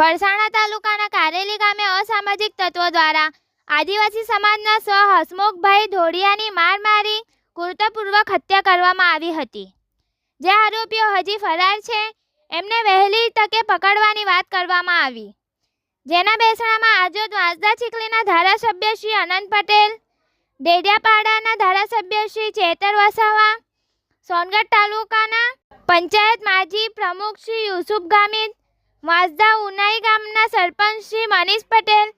વલસાણા તાલુકાના કારેલી ગામે અસામાજિક તત્વો દ્વારા આદિવાસી સમાજના સ્વ હસમુખભાઈ ધોડિયાની માર મારી કૃતપૂર્વક હત્યા કરવામાં આવી હતી. જે આરોપીઓ હજી ફરાર છે, એમને વહેલી તકે પકડવાની વાત કરવામાં આવી. જેના બેસણામાં આજોદ વાંસદા ચીખલીના ધારાસભ્ય શ્રી અનંત પટેલ, ડેડિયાપાડાના ધારાસભ્ય શ્રી ચેતર વસાવા, સોનગઢ તાલુકાના પંચાયત માજી પ્રમુખ શ્રી યુસુફ ગામિત વાંસદા ઉનાઈ ગામના સરપંચ શ્રી મનીષ પટેલ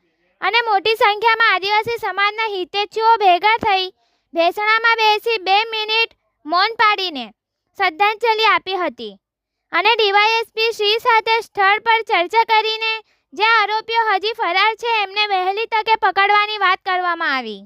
અને મોટી સંખ્યામાં આદિવાસી સમાજના હિતેચ્છુઓ ભેગા થઈ ભેસણામાં બેસી બે મિનિટ મૌન પાડીને શ્રદ્ધાંજલિ આપી હતી. અને ડીવાયએસપી શ્રી સાથે સ્થળ પર ચર્ચા કરીને જે આરોપીઓ હજી ફરાર છે, એમને વહેલી તકે પકડવાની વાત કરવામાં આવી.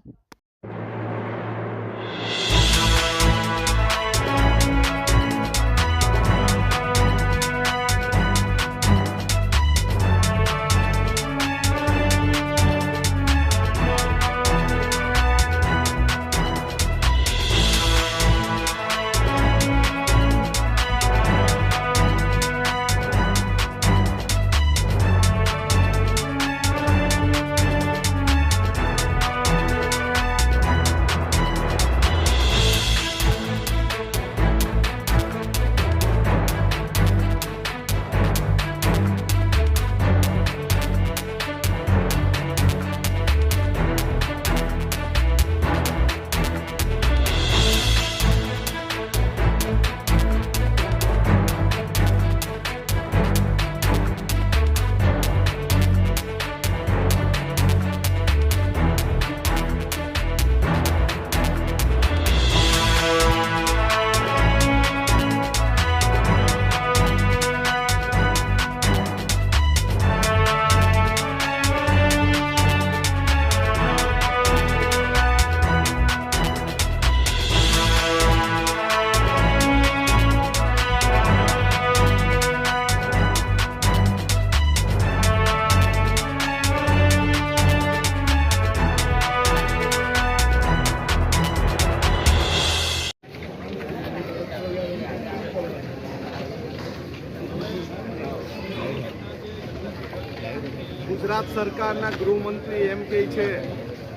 ગુજરાત સરકારના ગૃહમંત્રી એમ કહે છે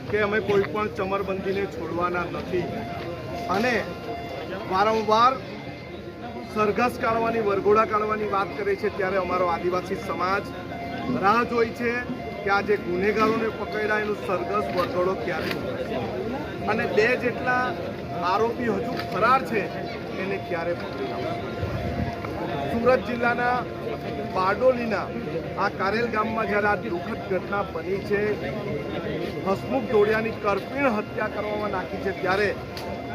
કે અમે કોઈ પણ ચમરબંધીને છોડવાના નથી. અને વારંવાર સરઘસ કાઢવાની, વરઘોડા કાઢવાની વાત કરે છે ત્યારે અમારો આદિવાસી સમાજ રાહ જોઈ છે કે આ જે ગુનેગારોને પકડ્યા, એનું સરઘસ, વરઘોડો ક્યારે અને બે જેટલા આરોપી હજુ ફરાર છે, એને ક્યારે પકડી સુરત જિલ્લાના બારડોલીના આ કારેલ ગામમાં જ્યારે આ દુઃખદ ઘટના બની છે, હસમુખ દોડિયાની કરપીણ હત્યા કરવામાં નાખી છે, ત્યારે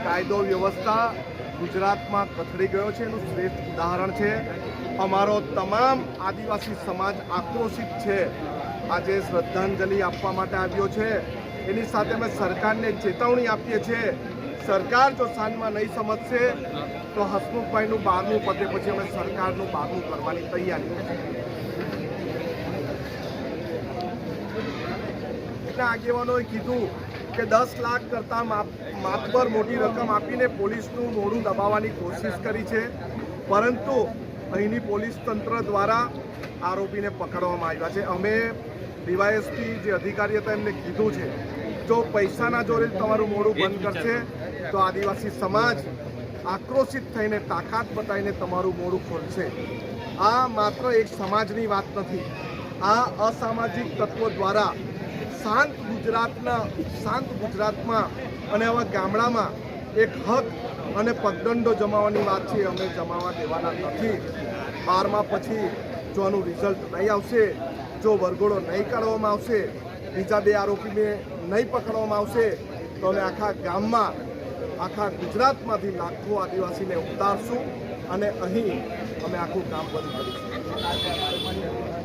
કાયદો વ્યવસ્થા ગુજરાતમાં કથળી ગયો છે, એનું શ્રેષ્ઠ ઉદાહરણ છે. અમારો તમામ આદિવાસી સમાજ આક્રોશિત છે. આજે શ્રદ્ધાંજલિ આપવા માટે આવ્યો છે. એની સાથે અમે સરકારને ચેતવણી આપીએ છીએ સરકાર જો સાંજમાં નહીં સમજશે, તો હસમુખભાઈનું બારનું પતે પછી અમે સરકારનું બારનું કરવાની તૈયારી ના આગેવાનોએ કીધું કે દસ લાખ કરતાં માતબર મોટી રકમ આપીને પોલીસનું મોડું દબાવવાની કોશિશ કરી છે. પરંતુ અહીંની પોલીસ તંત્ર દ્વારા આરોપીને પકડવામાં આવ્યા છે. અમે ડીવાયએસપી જે અધિકારી હતા એમને કીધું છે જો પૈસાના જોરે તમારું મોડું બંધ કરશે તો આદિવાસી સમાજ આક્રોશિત થઈને તાકાત બતાવીને તમારું મોડું ખોલશે. આ માત્ર એક સમાજની વાત નથી. આ અસામાજિક તત્વો દ્વારા શાંત ગુજરાતના શાંત ગુજરાતમાં અને આવા ગામડામાં એક હક અને પગદંડો જમાવાની વાત છે અમે જમાવા દેવાના નથી. બારમા પછી જો આનું રિઝલ્ટ નહીં આવશે જો વરઘોડો નહીં કાઢવામાં આવશે બીજા બે આરોપીને નહીં પકડવામાં આવશે, તો અમે આખા ગામમાં, આખા ગુજરાતમાંથી લાખો આદિવાસીને ઉતારશું અને અહીં અમે આખું કામ બંધ કરીશું.